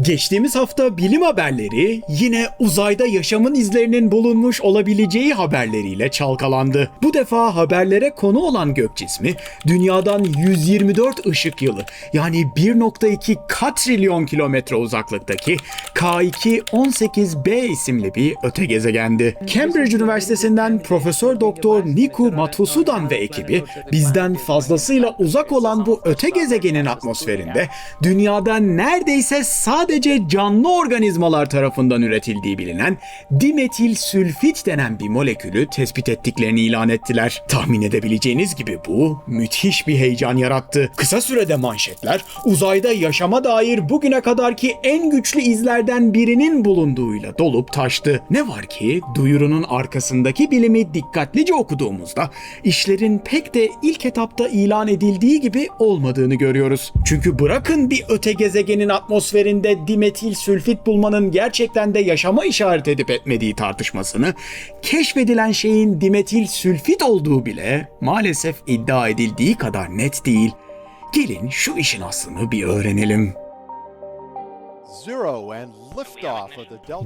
Geçtiğimiz hafta bilim haberleri yine uzayda yaşamın izlerinin bulunmuş olabileceği haberleriyle çalkalandı. Bu defa haberlere konu olan gök cismi dünyadan 124 ışık yılı yani 1.2 katrilyon kilometre uzaklıktaki K2-18b isimli bir öte gezegendi. Cambridge Üniversitesi'nden Profesör Doktor Niku Matsusudan ve ekibi bizden fazlasıyla uzak olan bu öte gezegenin atmosferinde dünyadan neredeyse sadece canlı organizmalar tarafından üretildiği bilinen dimetil sülfit denen bir molekülü tespit ettiklerini ilan ettiler. Tahmin edebileceğiniz gibi bu müthiş bir heyecan yarattı. Kısa sürede manşetler uzayda yaşama dair bugüne kadarki en güçlü izlerden birinin bulunduğuyla dolup taştı. Ne var ki duyurunun arkasındaki bilimi dikkatlice okuduğumuzda işlerin pek de ilk etapta ilan edildiği gibi olmadığını görüyoruz. Çünkü bırakın bir öte gezegenin atmosferinde dimetil sülfit bulmanın gerçekten de yaşama işaret edip etmediği tartışmasını, keşfedilen şeyin dimetil sülfit olduğu bile maalesef iddia edildiği kadar net değil. Gelin şu işin aslını bir öğrenelim. Zero and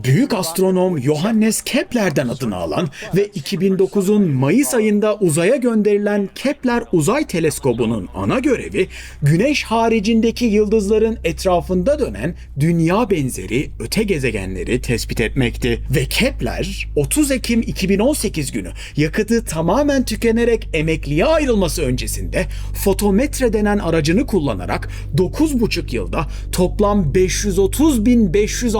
Büyük astronom Johannes Kepler'den adını alan ve 2009'un Mayıs ayında uzaya gönderilen Kepler Uzay Teleskobu'nun ana görevi Güneş haricindeki yıldızların etrafında dönen dünya benzeri öte gezegenleri tespit etmekti. Ve Kepler 30 Ekim 2018 günü yakıtı tamamen tükenerek emekliye ayrılması öncesinde fotometre denen aracını kullanarak 9,5 yılda toplam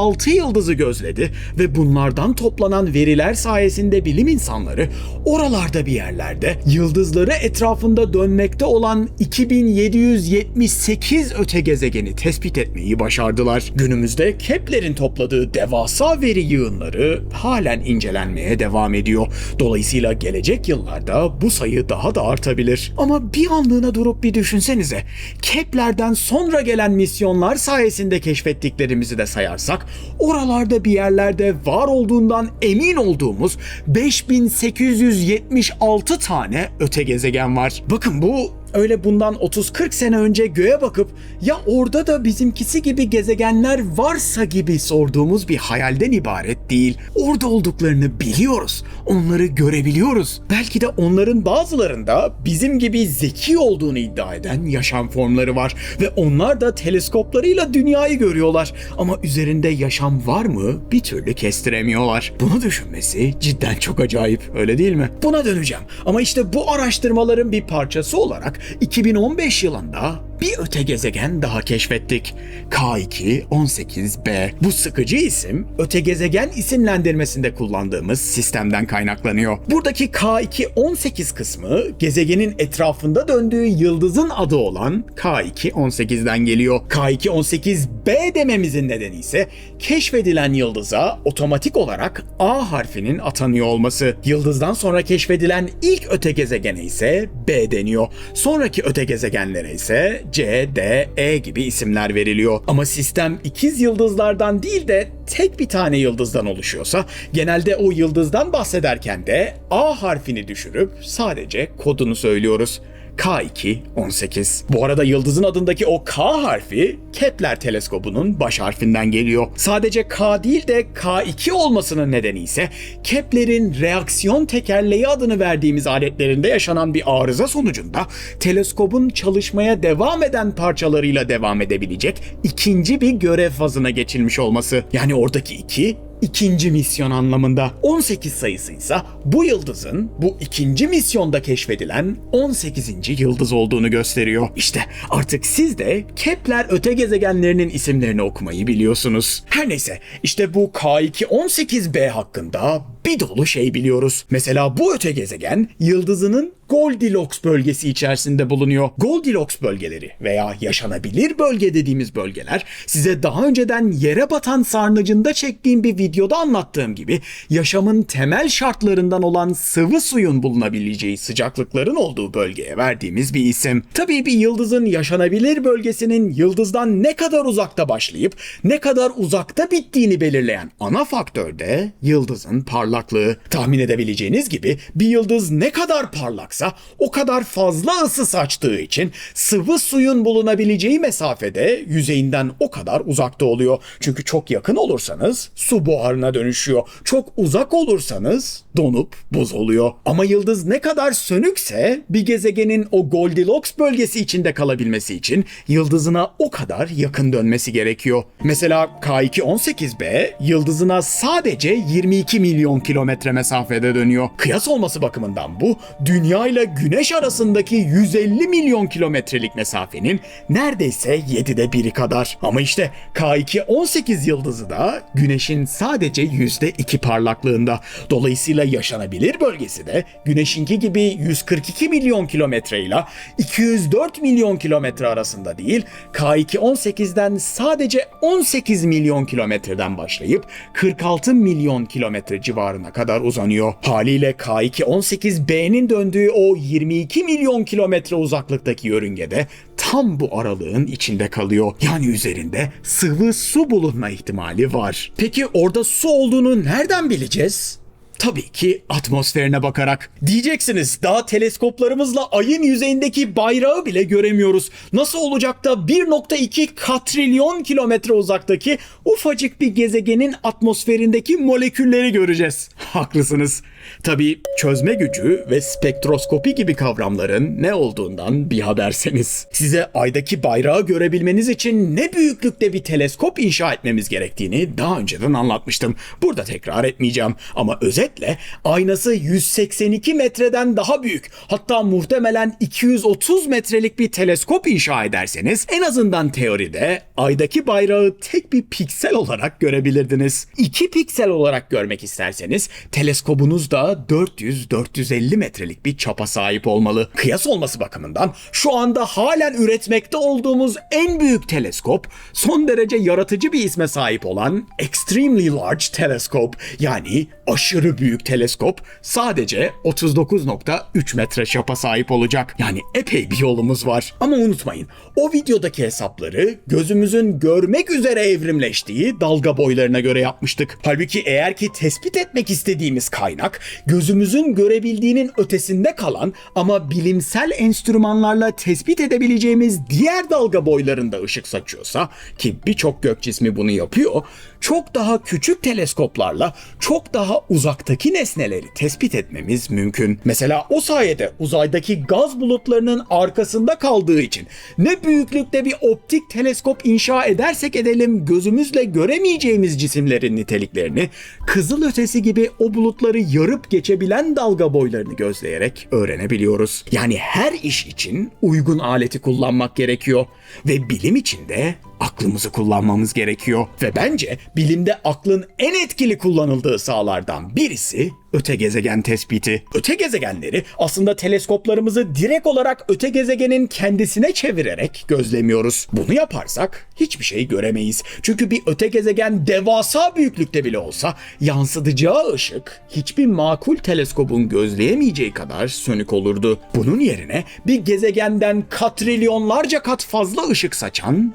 530.506 yıldızı gözledi ve bunlardan toplanan veriler sayesinde bilim insanları oralarda bir yerlerde yıldızları etrafında dönmekte olan 2778 öte gezegeni tespit etmeyi başardılar. Günümüzde Kepler'in topladığı devasa veri yığınları halen incelenmeye devam ediyor. Dolayısıyla gelecek yıllarda bu sayı daha da artabilir. Ama bir anlığına durup bir düşünsenize. Kepler'den sonra gelen misyonlar sayesinde keşfettiklerimizi de sayarsak oralarda bir yerlerde var olduğundan emin olduğumuz 5876 tane öte gezegen var. Bakın bu öyle bundan 30-40 sene önce göğe bakıp ya orada da bizimkisi gibi gezegenler varsa gibi sorduğumuz bir hayalden ibaret değil. Orada olduklarını biliyoruz. Onları görebiliyoruz. Belki de onların bazılarında bizim gibi zeki olduğunu iddia eden yaşam formları var ve onlar da teleskoplarıyla dünyayı görüyorlar ama üzerinde yaşam var mı bir türlü kestiremiyorlar. Bunu düşünmesi cidden çok acayip öyle değil mi? Buna döneceğim ama işte bu araştırmaların bir parçası olarak 2015 yılında bir öte gezegen daha keşfettik. K2-18b. Bu sıkıcı isim öte gezegen isimlendirmesinde kullandığımız sistemden kaynaklanıyor. Buradaki K2-18 kısmı gezegenin etrafında döndüğü yıldızın adı olan K2-18'den geliyor. K2-18b dememizin nedeni ise keşfedilen yıldıza otomatik olarak A harfinin atanıyor olması. Yıldızdan sonra keşfedilen ilk öte gezegene ise B deniyor. Sonraki öte gezegenlere ise C, D, E gibi isimler veriliyor. Ama sistem ikiz yıldızlardan değil de tek bir tane yıldızdan oluşuyorsa genelde o yıldızdan bahsederken de A harfini düşürüp sadece kodunu söylüyoruz. K2-18. Bu arada yıldızın adındaki o K harfi Kepler teleskobunun baş harfinden geliyor. Sadece K değil de K2 olmasının nedeni ise Kepler'in reaksiyon tekerleği adını verdiğimiz aletlerinde yaşanan bir arıza sonucunda teleskobun çalışmaya devam eden parçalarıyla devam edebilecek ikinci bir görev fazına geçilmiş olması. Yani oradaki 2 ikinci misyon anlamında. 18 sayısı ise bu yıldızın bu ikinci misyonda keşfedilen 18. yıldız olduğunu gösteriyor. İşte artık siz de Kepler öte gezegenlerinin isimlerini okumayı biliyorsunuz. Her neyse işte bu K2-18b hakkında bir dolu şey biliyoruz. Mesela bu öte gezegen yıldızının Goldilocks bölgesi içerisinde bulunuyor. Goldilocks bölgeleri veya yaşanabilir bölge dediğimiz bölgeler size daha önceden yere batan sarnıcında çektiğim bir videoda anlattığım gibi yaşamın temel şartlarından olan sıvı suyun bulunabileceği sıcaklıkların olduğu bölgeye verdiğimiz bir isim. Tabii bir yıldızın yaşanabilir bölgesinin yıldızdan ne kadar uzakta başlayıp ne kadar uzakta bittiğini belirleyen ana faktör de yıldızın parlak parlaklığı. Tahmin edebileceğiniz gibi bir yıldız ne kadar parlaksa o kadar fazla ısı saçtığı için sıvı suyun bulunabileceği mesafede yüzeyinden o kadar uzakta oluyor. Çünkü çok yakın olursanız su buharına dönüşüyor. Çok uzak olursanız donup buz oluyor. Ama yıldız ne kadar sönükse bir gezegenin o Goldilocks bölgesi içinde kalabilmesi için yıldızına o kadar yakın dönmesi gerekiyor. Mesela K2-18b yıldızına sadece 22 milyon kilometre mesafede dönüyor. Kıyas olması bakımından bu Dünya ile Güneş arasındaki 150 milyon kilometrelik mesafenin neredeyse 7'de biri kadar. Ama işte K2-18 yıldızı da Güneş'in sadece %2 parlaklığında. Dolayısıyla yaşanabilir bölgesi de Güneş'inki gibi 142 milyon kilometre ile 204 milyon kilometre arasında değil, K2-18'den sadece 18 milyon kilometreden başlayıp 46 milyon kilometre civarına kadar uzanıyor. Haliyle K2-18b'nin döndüğü o 22 milyon kilometre uzaklıktaki yörüngede tam bu aralığın içinde kalıyor. Yani üzerinde sıvı su bulunma ihtimali var. Peki orada su olduğunu nereden bileceğiz? Tabii ki atmosferine bakarak. Diyeceksiniz daha teleskoplarımızla ayın yüzeyindeki bayrağı bile göremiyoruz. Nasıl olacak da 1.2 katrilyon kilometre uzaktaki ufacık bir gezegenin atmosferindeki molekülleri göreceğiz. Haklısınız. Tabii çözme gücü ve spektroskopi gibi kavramların ne olduğundan bir haberseniz. Size aydaki bayrağı görebilmeniz için ne büyüklükte bir teleskop inşa etmemiz gerektiğini daha önceden anlatmıştım. Burada tekrar etmeyeceğim ama özetle aynası 182 metreden daha büyük hatta muhtemelen 230 metrelik bir teleskop inşa ederseniz en azından teoride aydaki bayrağı tek bir piksel olarak görebilirdiniz. İki piksel olarak görmek isterseniz teleskobunuz da 400-450 metrelik bir çapa sahip olmalı. Kıyas olması bakımından şu anda halen üretmekte olduğumuz en büyük teleskop son derece yaratıcı bir isme sahip olan Extremely Large Telescope yani aşırı büyük teleskop sadece 39.3 metre çapa sahip olacak. Yani epey bir yolumuz var. Ama unutmayın o videodaki hesapları gözümüzün görmek üzere evrimleştiği dalga boylarına göre yapmıştık. Halbuki eğer ki tespit etmek istediğimiz kaynak gözümüzün görebildiğinin ötesinde kalan ama bilimsel enstrümanlarla tespit edebileceğimiz diğer dalga boylarında ışık saçıyorsa ki birçok gök cismi bunu yapıyor, çok daha küçük teleskoplarla çok daha uzaktaki nesneleri tespit etmemiz mümkün. Mesela o sayede uzaydaki gaz bulutlarının arkasında kaldığı için ne büyüklükte bir optik teleskop inşa edersek edelim gözümüzle göremeyeceğimiz cisimlerin niteliklerini kızıl ötesi gibi o bulutları yarıp geçebilen dalga boylarını gözleyerek öğrenebiliyoruz. Yani her iş için uygun aleti kullanmak gerekiyor ve bilim için de aklımızı kullanmamız gerekiyor. Ve bence bilimde aklın en etkili kullanıldığı sahalardan birisi öte gezegen tespiti. Öte gezegenleri aslında teleskoplarımızı direkt olarak öte gezegenin kendisine çevirerek gözlemiyoruz. Bunu yaparsak hiçbir şey göremeyiz. Çünkü bir öte gezegen devasa büyüklükte bile olsa yansıtacağı ışık hiçbir makul teleskobun gözleyemeyeceği kadar sönük olurdu. Bunun yerine bir gezegenden katrilyonlarca kat fazla ışık saçan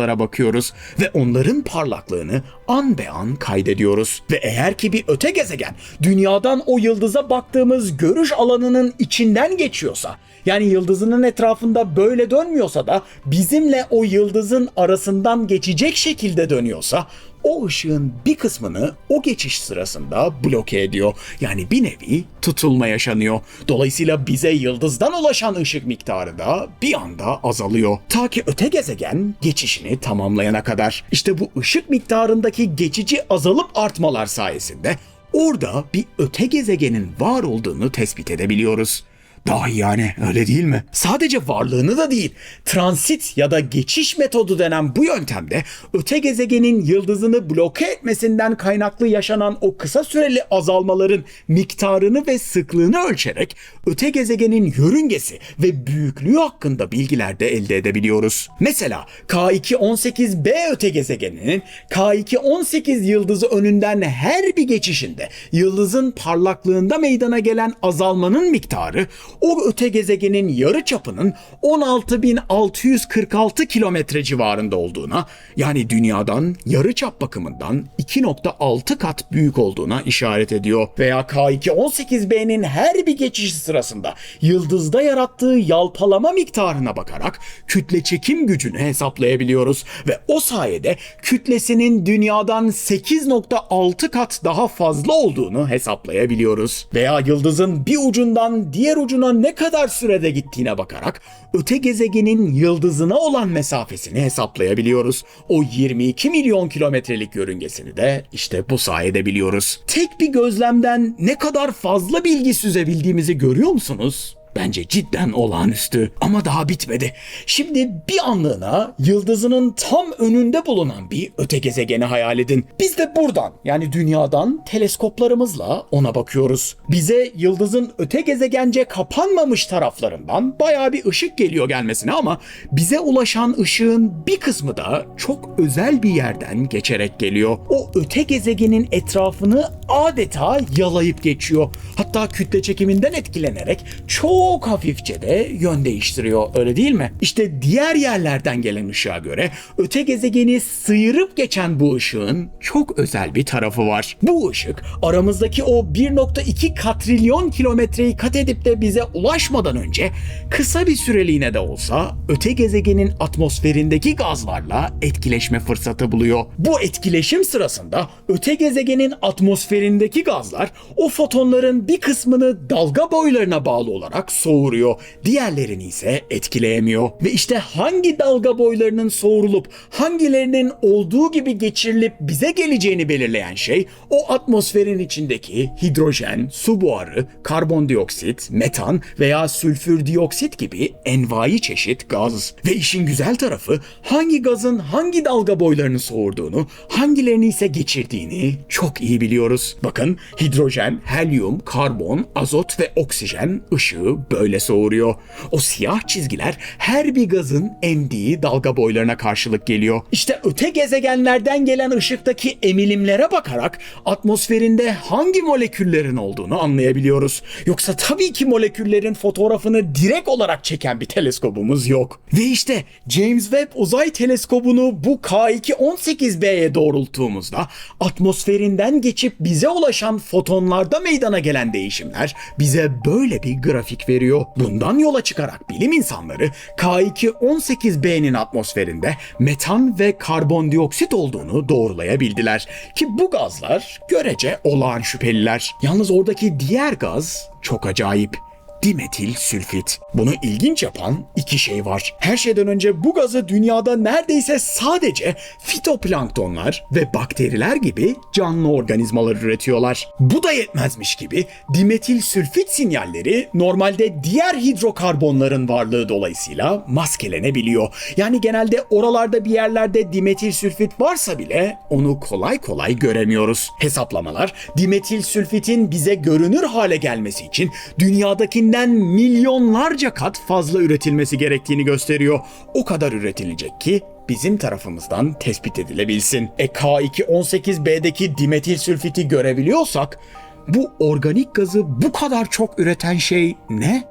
yıldızlara bakıyoruz ve onların parlaklığını an be an kaydediyoruz. Ve eğer ki bir öte gezegen dünyadan o yıldıza baktığımız görüş alanının içinden geçiyorsa yani yıldızının etrafında böyle dönmüyorsa da bizimle o yıldızın arasından geçecek şekilde dönüyorsa o ışığın bir kısmını o geçiş sırasında bloke ediyor. Yani bir nevi tutulma yaşanıyor. Dolayısıyla bize yıldızdan ulaşan ışık miktarı da bir anda azalıyor. Ta ki öte gezegen geçişini tamamlayana kadar. İşte bu ışık miktarındaki geçici azalıp artmalar sayesinde orada bir öte gezegenin var olduğunu tespit edebiliyoruz. Daha iyi yani öyle değil mi? Sadece varlığını da değil, transit ya da geçiş metodu denen bu yöntemde öte gezegenin yıldızını bloke etmesinden kaynaklı yaşanan o kısa süreli azalmaların miktarını ve sıklığını ölçerek öte gezegenin yörüngesi ve büyüklüğü hakkında bilgiler de elde edebiliyoruz. Mesela K2-18b öte gezegeninin K2-18 yıldızı önünden her bir geçişinde yıldızın parlaklığında meydana gelen azalmanın miktarı o öte gezegenin yarı çapının 16.646 kilometre civarında olduğuna yani dünyadan yarı çap bakımından 2.6 kat büyük olduğuna işaret ediyor. Veya K2-18b'nin her bir geçişi sırasında yıldızda yarattığı yalpalama miktarına bakarak kütle çekim gücünü hesaplayabiliyoruz ve o sayede kütlesinin dünyadan 8.6 kat daha fazla olduğunu hesaplayabiliyoruz. Veya yıldızın bir ucundan diğer ucuna ne kadar sürede gittiğine bakarak öte gezegenin yıldızına olan mesafesini hesaplayabiliyoruz. O 22 milyon kilometrelik yörüngesini de işte bu sayede biliyoruz. Tek bir gözlemden ne kadar fazla bilgi süzebildiğimizi görüyor musunuz? Bence cidden olağanüstü ama daha bitmedi. Şimdi bir anlığına yıldızının tam önünde bulunan bir öte gezegeni hayal edin. Biz de buradan yani dünyadan teleskoplarımızla ona bakıyoruz. Bize yıldızın öte gezegence kapanmamış taraflarından bayağı bir ışık geliyor gelmesine ama bize ulaşan ışığın bir kısmı da çok özel bir yerden geçerek geliyor. O öte gezegenin etrafını adeta yalayıp geçiyor. Hatta kütle çekiminden etkilenerek çok hafifçe de yön değiştiriyor öyle değil mi? İşte diğer yerlerden gelen ışığa göre öte gezegeni sıyırıp geçen bu ışığın çok özel bir tarafı var. Bu ışık aramızdaki o 1.2 katrilyon kilometreyi kat edip de bize ulaşmadan önce kısa bir süreliğine de olsa öte gezegenin atmosferindeki gazlarla etkileşme fırsatı buluyor. Bu etkileşim sırasında öte gezegenin atmosferindeki gazlar o fotonların bir kısmını dalga boylarına bağlı soğuruyor. Diğerlerini ise etkileyemiyor. Ve işte hangi dalga boylarının soğurulup hangilerinin olduğu gibi geçirilip bize geleceğini belirleyen şey o atmosferin içindeki hidrojen, su buharı, karbondioksit, metan veya sülfür dioksit gibi envai çeşit gaz. Ve işin güzel tarafı hangi gazın hangi dalga boylarını soğurduğunu, hangilerini ise geçirdiğini çok iyi biliyoruz. Bakın hidrojen, helyum, karbon, azot ve oksijen ışığı böyle soğuruyor. O siyah çizgiler her bir gazın emdiği dalga boylarına karşılık geliyor. İşte öte gezegenlerden gelen ışıktaki emilimlere bakarak atmosferinde hangi moleküllerin olduğunu anlayabiliyoruz. Yoksa tabii ki moleküllerin fotoğrafını direkt olarak çeken bir teleskobumuz yok. Ve işte James Webb Uzay Teleskobu'nu bu K2-18b'ye doğrulttuğumuzda atmosferinden geçip bize ulaşan fotonlarda meydana gelen değişimler bize böyle bir grafik veriyor. Bundan yola çıkarak bilim insanları K2-18b'nin atmosferinde metan ve karbondioksit olduğunu doğrulayabildiler. Ki bu gazlar görece olağan şüpheliler. Yalnız oradaki diğer gaz çok acayip dimetil sülfit. Bunu ilginç yapan iki şey var. Her şeyden önce bu gazı dünyada neredeyse sadece fitoplanktonlar ve bakteriler gibi canlı organizmalar üretiyorlar. Bu da yetmezmiş gibi dimetil sülfit sinyalleri normalde diğer hidrokarbonların varlığı dolayısıyla maskelenebiliyor. Yani genelde oralarda bir yerlerde dimetil sülfit varsa bile onu kolay kolay göremiyoruz. Hesaplamalar dimetil sülfitin bize görünür hale gelmesi için dünyadakinden milyonlarca kat fazla üretilmesi gerektiğini gösteriyor. O kadar üretilecek ki bizim tarafımızdan tespit edilebilsin. E K2-18B'deki dimetil sülfiti görebiliyorsak bu organik gazı bu kadar çok üreten şey ne?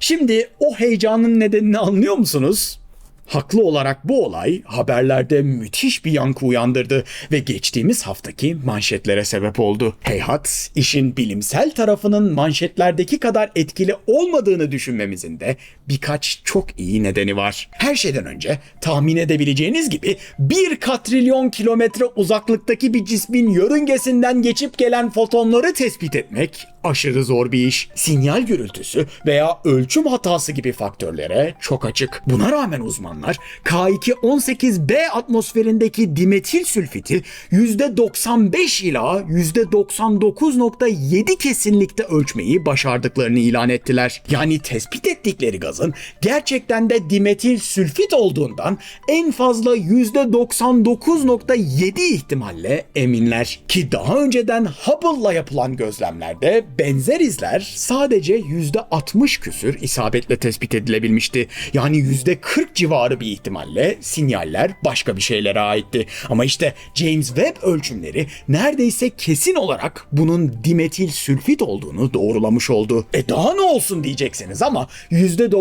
Şimdi o heyecanın nedenini anlıyor musunuz? Haklı olarak bu olay haberlerde müthiş bir yankı uyandırdı ve geçtiğimiz haftaki manşetlere sebep oldu. Heyhat, işin bilimsel tarafının manşetlerdeki kadar etkili olmadığını düşünmemizin de birkaç çok iyi nedeni var. Her şeyden önce tahmin edebileceğiniz gibi bir katrilyon kilometre uzaklıktaki bir cismin yörüngesinden geçip gelen fotonları tespit etmek aşırı zor bir iş. Sinyal gürültüsü veya ölçüm hatası gibi faktörlere çok açık. Buna rağmen uzmanlar K2-18b atmosferindeki dimetil sülfiti %95 ila %99.7 kesinlikte ölçmeyi başardıklarını ilan ettiler. Yani tespit ettikleri gazın gazın gerçekten de dimetil sülfit olduğundan en fazla %99.7 ihtimalle eminler. Ki daha önceden Hubble'la yapılan gözlemlerde benzer izler sadece %60 küsür isabetle tespit edilebilmişti. Yani %40 civarı bir ihtimalle sinyaller başka bir şeylere aitti. Ama işte James Webb ölçümleri neredeyse kesin olarak bunun dimetil sülfit olduğunu doğrulamış oldu. E daha ne olsun diyeceksiniz ama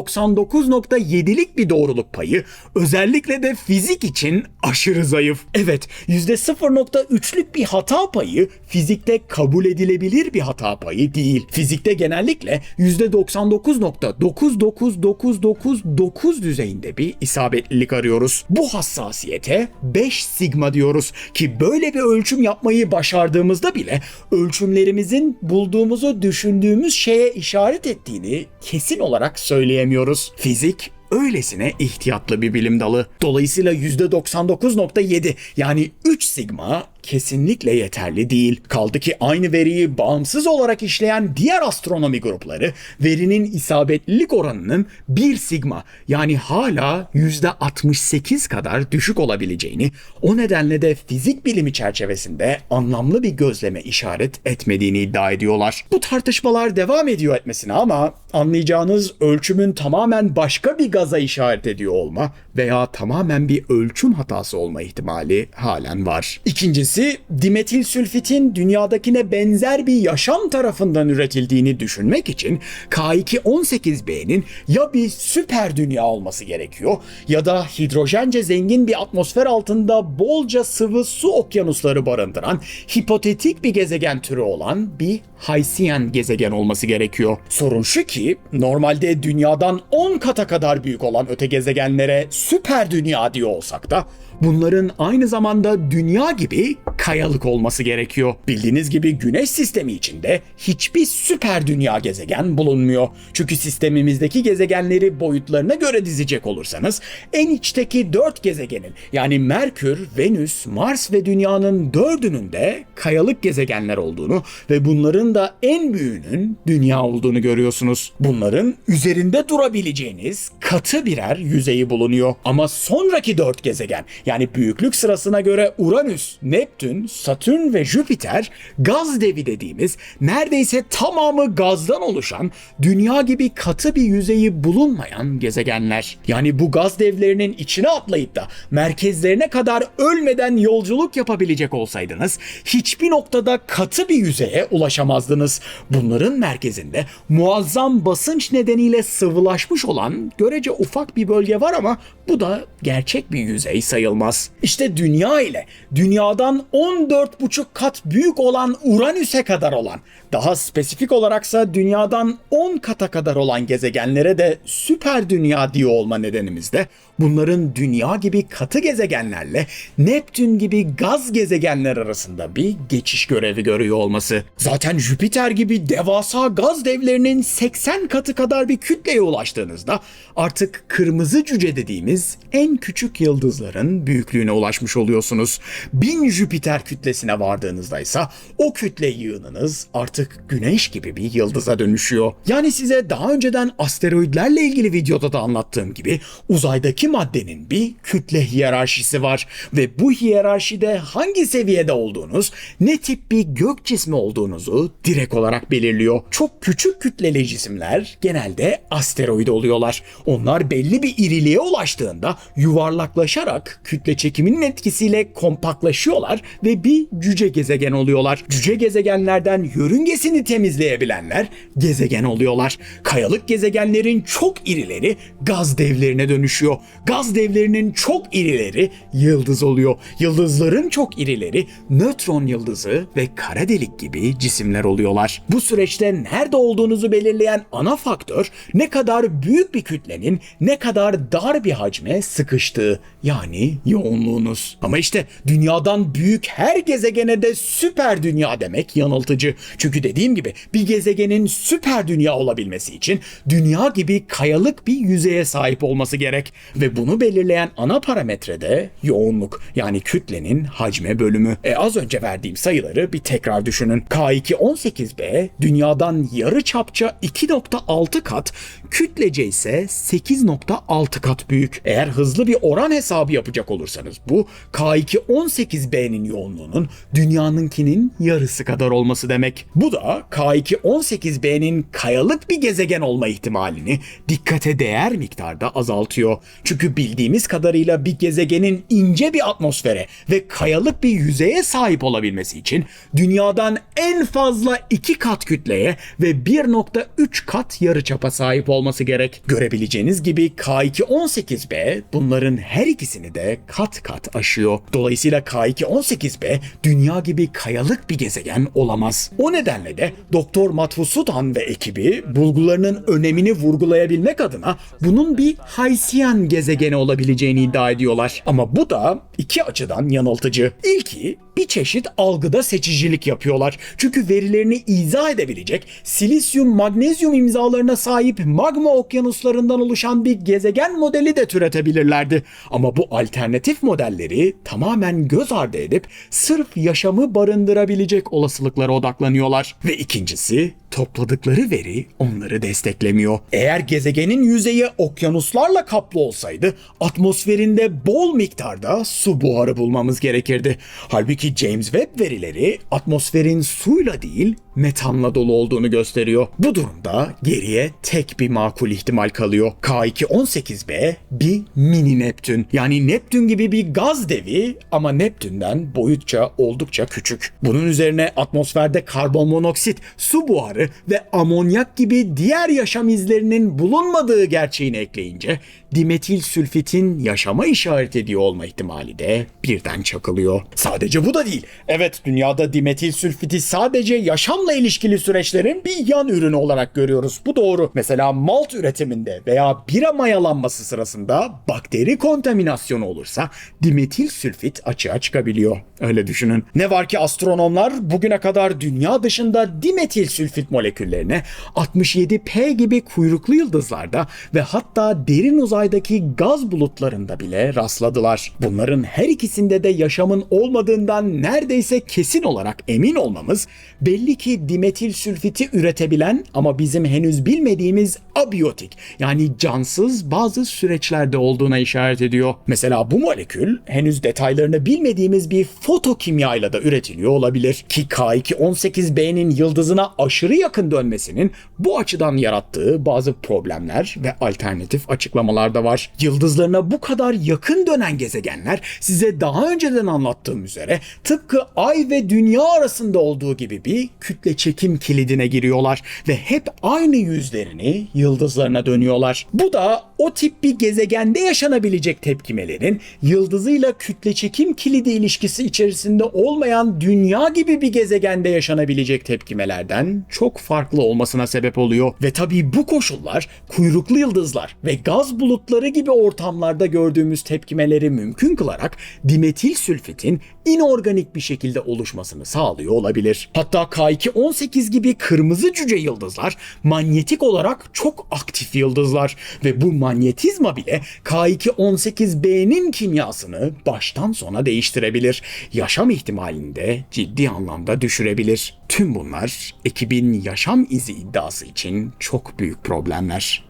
%99.7'lik bir doğruluk payı özellikle de fizik için aşırı zayıf. Evet %0.3'lük bir hata payı fizikte kabul edilebilir bir hata payı değil. Fizikte genellikle %99.99999 düzeyinde bir isabetlilik arıyoruz. Bu hassasiyete 5 sigma diyoruz ki böyle bir ölçüm yapmayı başardığımızda bile ölçümlerimizin bulduğumuzu düşündüğümüz şeye işaret ettiğini kesin olarak söyleyemiyoruz. Fizik öylesine ihtiyatlı bir bilim dalı. Dolayısıyla %99.7 yani 3 sigma kesinlikle yeterli değil. Kaldı ki aynı veriyi bağımsız olarak işleyen diğer astronomi grupları verinin isabetlilik oranının 1 sigma yani hala %68 kadar düşük olabileceğini, o nedenle de fizik bilimi çerçevesinde anlamlı bir gözleme işaret etmediğini iddia ediyorlar. Bu tartışmalar devam ediyor etmesine ama anlayacağınız ölçümün tamamen başka bir gaza işaret ediyor olma veya tamamen bir ölçüm hatası olma ihtimali halen var. İkincisi dimetil sülfitin dünyadakine benzer bir yaşam tarafından üretildiğini düşünmek için K2-18b'nin ya bir süper dünya olması gerekiyor ya da hidrojence zengin bir atmosfer altında bolca sıvı su okyanusları barındıran hipotetik bir gezegen türü olan bir Haysiyen gezegen olması gerekiyor. Sorun şu ki normalde dünyadan 10 kata kadar büyük olan öte gezegenlere süper dünya diyor olsak da bunların aynı zamanda dünya gibi kayalık olması gerekiyor. Bildiğiniz gibi güneş sistemi içinde hiçbir süper dünya gezegen bulunmuyor. Çünkü sistemimizdeki gezegenleri boyutlarına göre dizecek olursanız en içteki 4 gezegenin yani Merkür, Venüs, Mars ve Dünya'nın dördünün de kayalık gezegenler olduğunu ve bunların da en büyüğünün dünya olduğunu görüyorsunuz. Bunların üzerinde durabileceğiniz katı birer yüzeyi bulunuyor. Ama sonraki dört gezegen yani büyüklük sırasına göre Uranüs, Neptün, Satürn ve Jüpiter gaz devi dediğimiz neredeyse tamamı gazdan oluşan dünya gibi katı bir yüzeyi bulunmayan gezegenler. Yani bu gaz devlerinin içine atlayıp da merkezlerine kadar ölmeden yolculuk yapabilecek olsaydınız hiçbir noktada katı bir yüzeye ulaşamazdınız. Bunların merkezinde muazzam basınç nedeniyle sıvılaşmış olan görece ufak bir bölge var ama bu da gerçek bir yüzey sayılmaz. İşte dünya ile dünyadan 14,5 kat büyük olan Uranüs'e kadar olan daha spesifik olaraksa dünyadan 10 kata kadar olan gezegenlere de süper dünya diyor olma nedenimiz de bunların dünya gibi katı gezegenlerle Neptün gibi gaz gezegenler arasında bir geçiş görevi görüyor olması. Zaten Jüpiter gibi devasa gaz devlerinin 80 katı kadar bir kütleye ulaştığınızda artık kırmızı cüce dediğimiz en küçük yıldızların büyüklüğüne ulaşmış oluyorsunuz. 1000 Jüpiter kütlesine vardığınızda ise o kütle yığınınız artık güneş gibi bir yıldıza dönüşüyor. Yani size daha önceden asteroidlerle ilgili videoda da anlattığım gibi uzaydaki maddenin bir kütle hiyerarşisi var ve bu hiyerarşide hangi seviyede olduğunuz, ne tip bir gök cismi olduğunuzu direkt olarak belirliyor. Çok küçük kütleli cisimler genelde asteroid oluyorlar. Onlar belli bir iriliğe ulaştığında yuvarlaklaşarak kütle çekiminin etkisiyle kompaktlaşıyorlar ve bir cüce gezegen oluyorlar. Cüce gezegenlerden yörüngesini temizleyebilenler gezegen oluyorlar. Kayalık gezegenlerin çok irileri gaz devlerine dönüşüyor. Gaz devlerinin çok irileri yıldız oluyor. Yıldızların çok irileri nötron yıldızı ve kara delik gibi cisimler oluyorlar. Bu süreçte nerede olduğunuzu belirleyen ana faktör ne kadar büyük bir kütlenin ne kadar dar bir hacme sıkıştığı yani yoğunluğunuz. Ama işte dünyadan büyük her gezegene de süper dünya demek yanıltıcı. Çünkü dediğim gibi bir gezegenin süper dünya olabilmesi için dünya gibi kayalık bir yüzeye sahip olması gerek. Ve bunu belirleyen ana parametre de yoğunluk yani kütlenin hacme bölümü. E az önce verdiğim sayıları bir tekrar düşünün. K2-18b dünyadan yarı çapça 2.6 kat, kütlece ise 8.6 kat büyük. Eğer hızlı bir oran hesabı yapacak olursanız bu K2-18b'nin yoğunluğunun dünyanınkinin yarısı kadar olması demek. Bu da K2-18b'nin kayalık bir gezegen olma ihtimalini dikkate değer miktarda azaltıyor. Çünkü bildiğimiz kadarıyla bir gezegenin ince bir atmosfere ve kayalık bir yüzeye sahip olabilmesi için dünyadan en fazla 2 kat kütleye ve 1.3 kat yarıçapa sahip olması gerek. Görebileceğiniz gibi K2-18b bunların her ikisini de kat kat aşıyor. Dolayısıyla K2-18b dünya gibi kayalık bir gezegen olamaz. O nedenle de Doktor Mathusutan ve ekibi bulgularının önemini vurgulayabilmek adına bunun bir Haysiyan gezegeni olabileceğini iddia ediyorlar. Ama bu da iki açıdan yanıltıcı. İlki bir çeşit algıda seçicilik yapıyorlar. Çünkü verilerini izah edebilecek silisyum magnezyum imzalarına sahip magma okyanuslarından oluşan bir gezegen modeli de türetebilirlerdi. Ama bu alternatif modelleri tamamen göz ardı edip sırf yaşamı barındırabilecek olasılıklara odaklanıyorlar. Ve ikincisi topladıkları veri onları desteklemiyor. Eğer gezegenin yüzeyi okyanuslarla kaplı olsaydı atmosferinde bol miktarda su buharı bulmamız gerekirdi. Halbuki James Webb verileri atmosferin suyla değil metanla dolu olduğunu gösteriyor. Bu durumda geriye tek bir makul ihtimal kalıyor. K2-18b bir mini Neptün. Yani Neptün gibi bir gaz devi ama Neptün'den boyutça oldukça küçük. Bunun üzerine atmosferde karbon monoksit, su buharı ve amonyak gibi diğer yaşam izlerinin bulunmadığı gerçeğini ekleyince dimetil sülfitin yaşama işaret ediyor olma ihtimali de birden çakılıyor. Sadece bu da değil. Evet dünyada dimetil sülfiti sadece yaşamla ilişkili süreçlerin bir yan ürünü olarak görüyoruz. Bu doğru. Mesela malt üretiminde veya bira mayalanması sırasında bakteri kontaminasyonu olursa dimetil sülfit açığa çıkabiliyor. Öyle düşünün. Ne var ki astronomlar bugüne kadar dünya dışında dimetil sülfit moleküllerine 67P gibi kuyruklu yıldızlarda ve hatta derin uzaydaki gaz bulutlarında bile rastladılar. Bunların her ikisinde de yaşamın olmadığından neredeyse kesin olarak emin olmamız belli ki dimetil sülfiti üretebilen ama bizim henüz bilmediğimiz abiyotik yani cansız bazı süreçlerde olduğuna işaret ediyor. Mesela bu molekül henüz detaylarını bilmediğimiz bir fotokimyayla da üretiliyor olabilir ki K2-18b'nin yıldızına aşırı yakın dönmesinin bu açıdan yarattığı bazı problemler ve alternatif açıklamalar da var. Yıldızlarına bu kadar yakın dönen gezegenler size daha önceden anlattığım üzere tıpkı Ay ve Dünya arasında olduğu gibi bir kütle çekim kilidine giriyorlar ve hep aynı yüzlerini yıldızlarına dönüyorlar. Bu da o tip bir gezegende yaşanabilecek tepkimelerin yıldızıyla kütle çekim kilidi ilişkisi içerisinde olmayan dünya gibi bir gezegende yaşanabilecek tepkimelerden çok farklı olmasına sebep oluyor. Ve tabii bu koşullar kuyruklu yıldızlar ve gaz bulutları gibi ortamlarda gördüğümüz tepkimeleri mümkün kılarak dimetil sülfitin inorganik bir şekilde oluşmasını sağlıyor olabilir. Hatta K2-18 gibi kırmızı cüce yıldızlar manyetik olarak çok aktif yıldızlar ve bu manyetizma bile K2-18b'nin kimyasını baştan sona değiştirebilir. Yaşam ihtimalini de ciddi anlamda düşürebilir. Tüm bunlar ekibin yaşam izi iddiası için çok büyük problemler.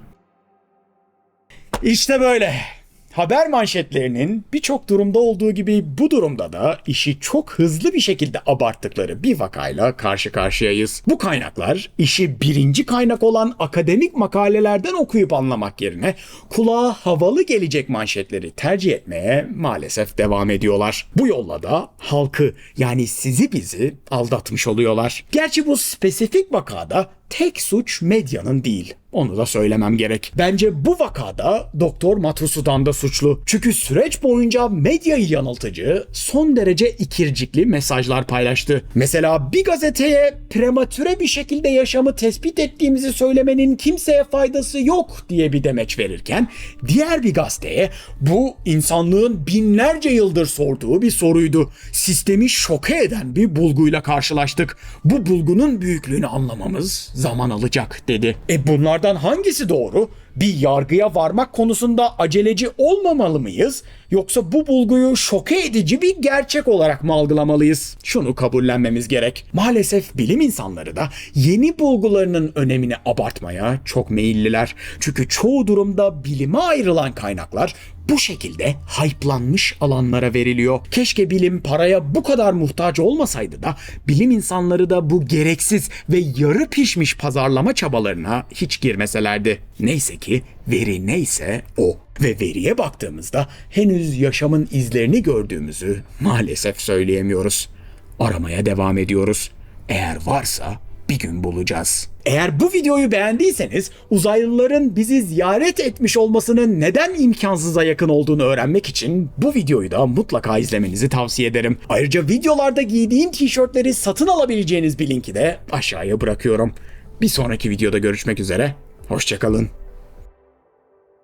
İşte böyle. Haber manşetlerinin birçok durumda olduğu gibi bu durumda da işi çok hızlı bir şekilde abarttıkları bir vakayla karşı karşıyayız. Bu kaynaklar işi birinci kaynak olan akademik makalelerden okuyup anlamak yerine kulağa havalı gelecek manşetleri tercih etmeye maalesef devam ediyorlar. Bu yolla da halkı yani sizi bizi aldatmış oluyorlar. Gerçi bu spesifik vakada tek suç medyanın değil. Onu da söylemem gerek. Bence bu vakada Doktor Matsusudan da suçlu. Çünkü süreç boyunca medyayı yanıltıcı, son derece ikircikli mesajlar paylaştı. Mesela bir gazeteye prematüre bir şekilde yaşamı tespit ettiğimizi söylemenin kimseye faydası yok diye bir demeç verirken, diğer bir gazeteye bu insanlığın binlerce yıldır sorduğu bir soruydu. Sistemi şoke eden bir bulguyla karşılaştık. Bu bulgunun büyüklüğünü anlamamız zaman alacak dedi. E bunlardan hangisi doğru? Bir yargıya varmak konusunda aceleci olmamalı mıyız? Yoksa bu bulguyu şoke edici bir gerçek olarak mı algılamalıyız? Şunu kabullenmemiz gerek. Maalesef bilim insanları da yeni bulgularının önemini abartmaya çok meyilliler. Çünkü çoğu durumda bilime ayrılan kaynaklar bu şekilde hype'lanmış alanlara veriliyor. Keşke bilim paraya bu kadar muhtaç olmasaydı da bilim insanları da bu gereksiz ve yarı pişmiş pazarlama çabalarına hiç girmeselerdi. Neyse ki veri neyse o. Ve veriye baktığımızda henüz yaşamın izlerini gördüğümüzü maalesef söyleyemiyoruz. Aramaya devam ediyoruz. Eğer varsa bir gün bulacağız. Eğer bu videoyu beğendiyseniz uzaylıların bizi ziyaret etmiş olmasının neden imkansıza yakın olduğunu öğrenmek için bu videoyu da mutlaka izlemenizi tavsiye ederim. Ayrıca videolarda giydiğim tişörtleri satın alabileceğiniz bir linki de aşağıya bırakıyorum. Bir sonraki videoda görüşmek üzere. Hoşçakalın.